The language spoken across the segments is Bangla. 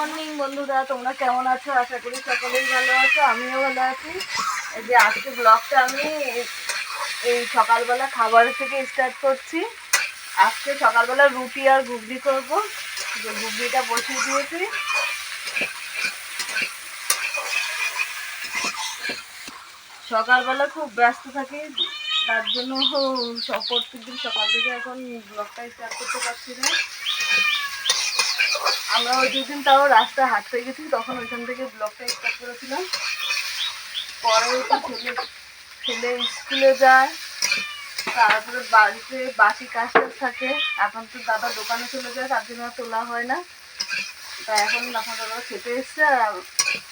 মর্নিং বন্ধুরা, তোমরা কেমন আছো? আশা করি সকলেই ভালো আছো, আমিও ভালো আছি। যে আজকে ব্লগটা আমি এই সকালবেলা খাবারের থেকে স্টার্ট করছি। আজকে সকালবেলা রুটি আর ঘুগনি করব। যে ঘুগনিটা বসিয়ে দিয়েছি। সকালবেলা খুব ব্যস্ত থাকি, তার জন্য প্রত্যেকদিন সকাল থেকে এখন ব্লগটা স্টার্ট করতে পারছি না। আমরা ওই দুদিন তাও রাস্তায় হাঁটতে গেছি, তখন ওইখান থেকে ব্লগটা স্টার্ট করেছিলাম। পরে ছেলে ছেলে স্কুলে যায়, তারপরে বাড়িতে বাকি কাজ টাজ থাকে। এখন তো দাদা দোকানে চলে যায়, তার জন্য তোলা হয় না। তা এখন এখন দাদা খেতে এসছে, আর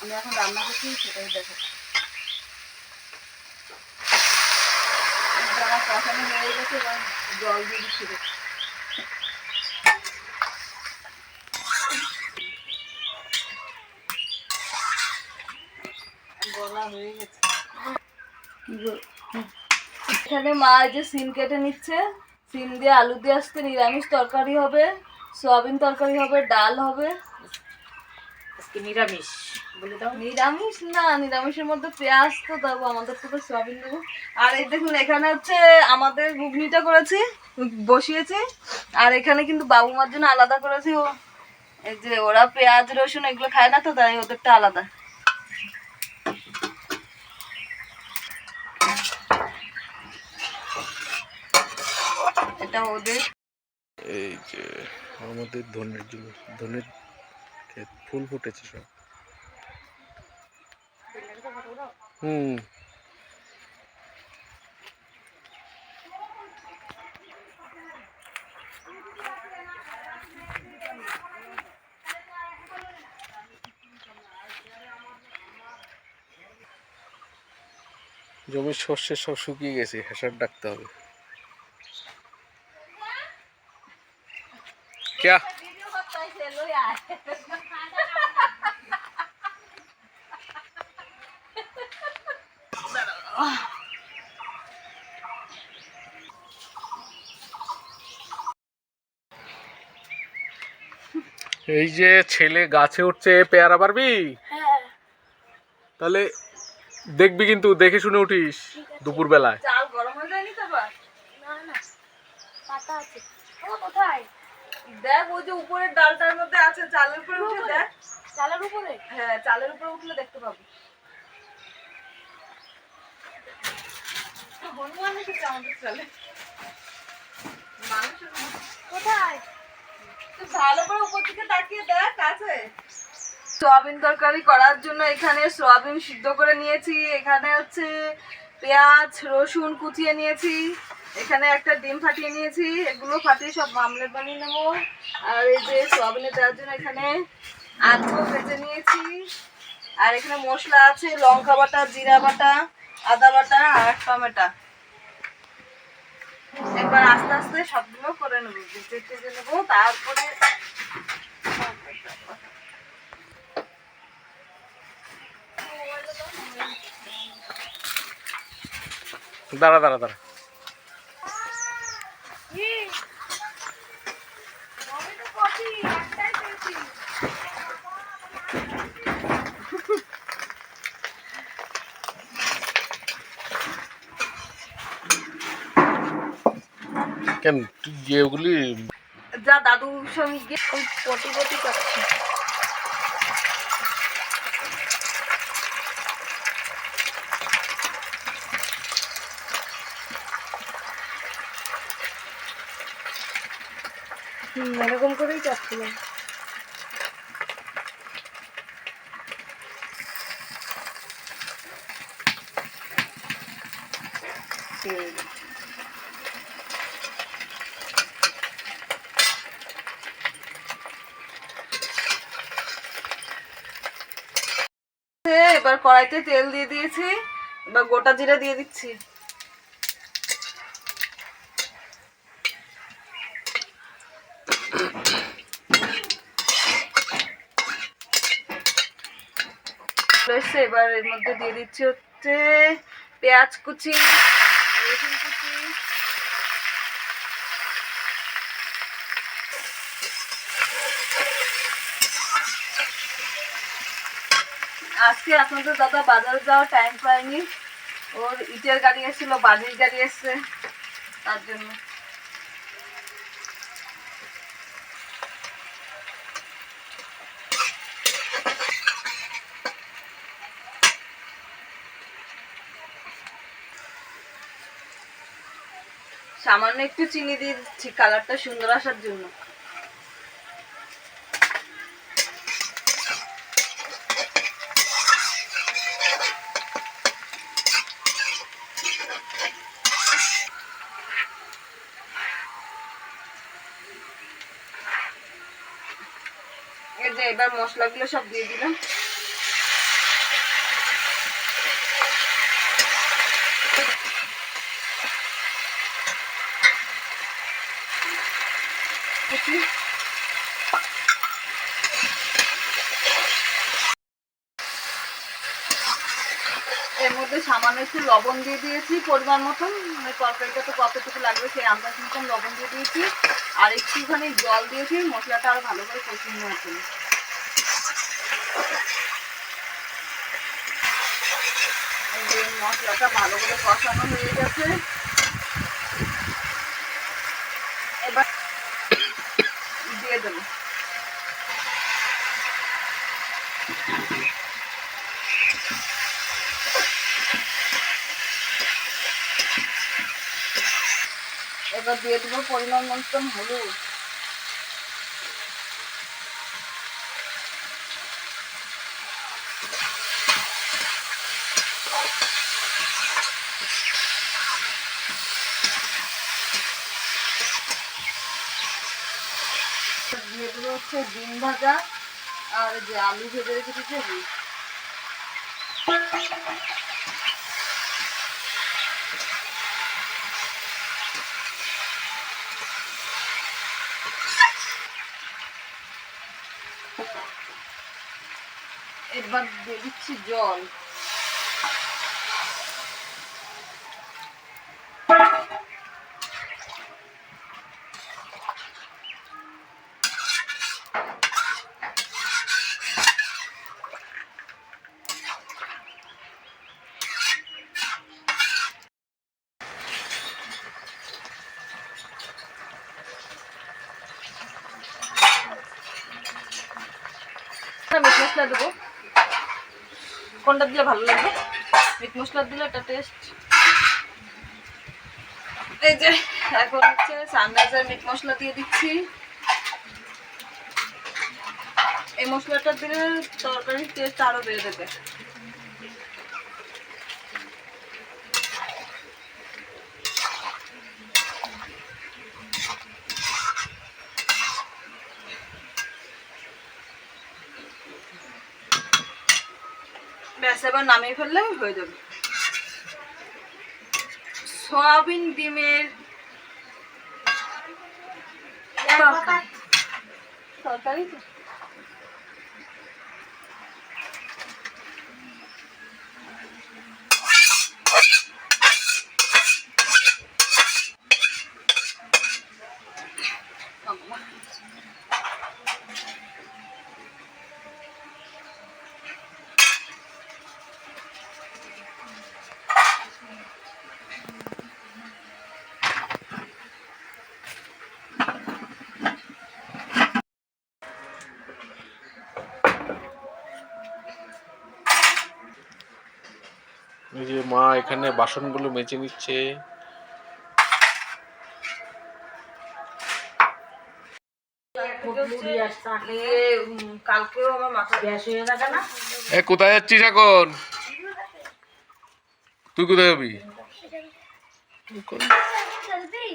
আমি এখন রান্না করছি, সেটাই দেখো দাদা হয়ে গেছে, এবার জল দিয়ে দিচ্ছি দেখো। বলা হয়ে গেছে। এখানে মা এই যে সিম কেটে নিচ্ছে। সিম দিয়ে আলু দিয়ে আসতে নিরামিষ তরকারি হবে সয়াবিন তরকারি হবে ডাল হবে। নিরামিষ। বলে দাও। নিরামিষ? না নিরামিষের মধ্যে পেঁয়াজ তো দেবো আমাদের তো তো সয়াবিন দেবো। আর এই দেখুন এখানে হচ্ছে আমাদের ঘুগনিটা করেছি বসিয়েছি। আর এখানে কিন্তু বাবু মার জন্য আলাদা করেছি ও। এই যে ওরা পেঁয়াজ রসুন এগুলো খায় না তো তাই ওদেরটা আলাদা। ওদের। এই যে আমাদের ধনের জন্য ধনের ফুল ফুটেছে সব। হুম। জমির শস্যের সব শুকিয়ে গেছে, হেসার ডাকতে হবে। क्या? এই যে ছেলে গাছে উঠছে পেয়ারা পারবি? তাহলে দেখবি কিন্তু, দেখে শুনে উঠিস দুপুর বেলায় চাল গরম হয়ে যায়নি তো না না, পাতা আছে। ও, কোথায়? দেখ ওই যে ডালটার মধ্যে আছে চালের উপরে উঠে দেখ। চালের উপরে? হ্যাঁ চালের উপরে উঠলে দেখতে পাবি। হনুমান এসেছে আমাদের চালে। মানুষের কোথায়? তুই ভালো করে উপর দিকে তাকিয়ে দেখ আছে। সোয়াবিন তরকারি করার জন্য এখানে সোয়াবিন সিদ্ধ করে নিয়েছি। এখানে হচ্ছে পেঁয়াজ রসুন কুচিয়ে নিয়েছি। এখানে একটা ডিম ফাটিয়ে নিয়েছি, এগুলো ফাটিয়ে সব মামলেট বানিয়ে নেব। আর এই যে সোয়াবিনে দেওয়ার জন্য এখানে আলু ভেজে নিয়েছি। আর এখানে মশলা আছে, লঙ্কা বাটা, জিরা বাটা, আদা বাটা আর টমেটা। একবার আস্তে আস্তে সবগুলো করে নেব ভেজে নেব, তারপরে দাঁড়া দাঁড়া দাঁড়া কি আমি তো কপি একটাই পেয়েছি কেন? তুই যেগুলি যা দাদুর সঙ্গে ওই পটি পটি এরকম করেই কাটছিলাম হুম এবার কড়াইতে তেল দিয়ে দিয়েছি, এবার গোটা জিরা দিয়ে দিচ্ছি। এবার এর মধ্যে দিয়ে দিচ্ছি হচ্ছে পেঁয়াজ কুচি রসুন কুচি আজকে আপনাদের দাদা বাজারে যাওয়ার টাইম পায়নি ওর ইটের গাড়ি এসেছিল বাড়ির গাড়ি এসছে, তার জন্য। সামান্য একটু চিনি দিয়ে কালারটা সুন্দর আসার জন্য। যে এবার মশলাগুলো সব দিয়ে দিলাম। এর মধ্যে সামান্য একটু লবণ দিয়ে দিয়েছি পরিমাণ মতন। মানে তরকারিটা তো কতটুকু লাগবে সেই আন্দাজ মতন লবণ দিয়ে দিয়েছি। আর একটুখানি জল দিয়েছি, মশলাটা আরও ভালো করে কষিয়ে নেওয়ার এই যে মশলাটা ভালো করে কষানো হয়ে গেছে। এবার দিয়ে দেবো। এবার দিয়ে দেবো পরিমাণ মতন হলুদ দিয়ে দেবো হচ্ছে ডিম ভাজা আর যে আলু ভেজে রেখেছি সেগুলো এবার দিয়ে দিচ্ছি জল মিট মশলা দেবো। কোনটা দিলে ভালো লাগবে মিট মশলা দিলে একটা টেস্ট এই যে, এখন হচ্ছে সানরাইজার মিট মশলা দিয়ে দিচ্ছি। এই মশলাটা দিলে তরকারির টেস্ট আরও বেড়ে দেবে ব্যাস এবার নামিয়ে ফেললে হয়ে যাবে সয়াবিন ডিমের তরকারি। যে মা এখানে বাসনগুলো মেজে নিচ্ছে। হয়ে কোথায় যাচ্ছিস এখন? তুই কোথায় যাবি? চলবি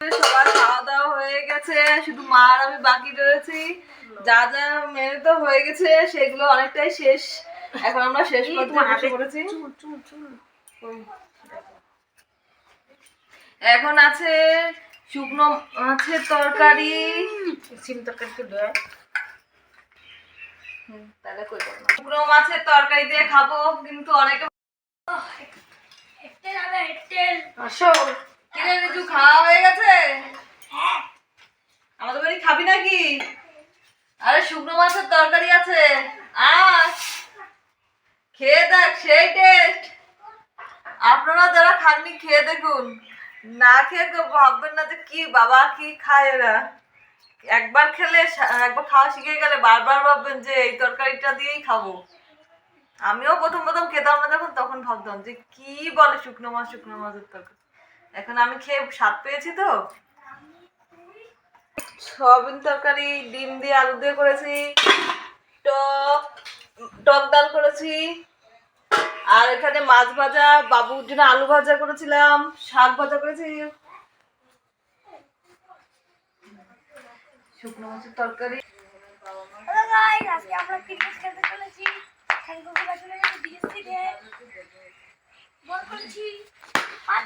সবার খাওয়া দাওয়া হয়ে গেছে শুধু মা আর আমি বাকি রয়েছি। যা যা মেনে তো হয়ে গেছে সেগুলো অনেকটাই শেষ। এখন আমরা শেষ এখন আছে শুকনো মাছের তরকারি। সিম তরকারি দেয়। তাহলে কই করব। শুকনো মাছের তরকারি দিয়ে খাব কিন্তু অনেকে আসো। কিনে কিছু খাওয়া হয়ে গেছে? আমাদের বাড়ি খাবি নাকি? আরে শুকনো মাছের তরকারি আছে। আস খেয়ে দেখ, সেই টেস্ট আপনারা যারা খাননি, খেয়ে দেখুন। না খেয়ে কেউ ভাববেন না যে কি বাবা কি খায় এরা একবার খেলে একবার খাওয়া শিখে গেলে বারবার ভাববেন যে এই তরকারিটা দিয়েই খাব। আমিও প্রথম প্রথম খেতাম না যখন, তখন ভাবতাম যে কি বলে শুকনো মাছ, শুকনো মাছের তরকারি। এখন আমি খেয়ে স্বাদ পেয়েছি তো। সয়াবিন তরকারি, ডিম দিয়ে আলু দিয়ে করেছি, টক টক ডাল করেছি। আর এখানে মাছ ভাজা বাবুর জন্য আলু ভাজা করেছিলাম, শাক ভাজা করেছি। শুকনো মাছের তরকারি। আমরা ক্রিকেট খেলতে চলেছি আর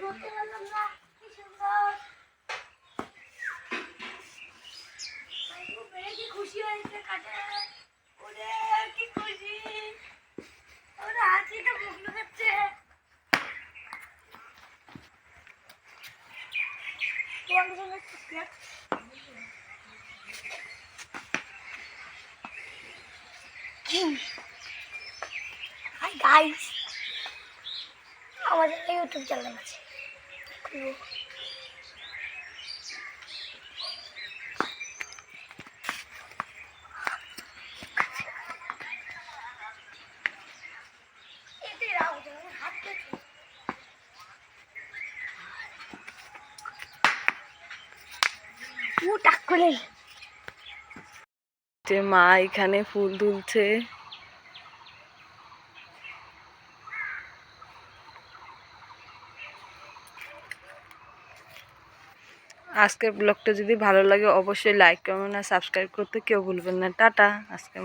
ধরতে পারলাম না কি সুন্দর খুব বেশি খুশি হয়েছে কাটে ওরে কি খুশি ওরা হাসিটা মুখ লুকাচ্ছে তোমাদের জন্য ক্রিকেট হাই গাইস আমাদের ইউটিউব চ্যানেল আছে। ও টাক করে যে মা এখানে ফুল তুলছে আজকের ব্লগটা যদি ভালো লাগে, অবশ্যই লাইক কমেন্ট আর সাবস্ক্রাইব করতে কেউ ভুলবেন না টাটা, আজকের।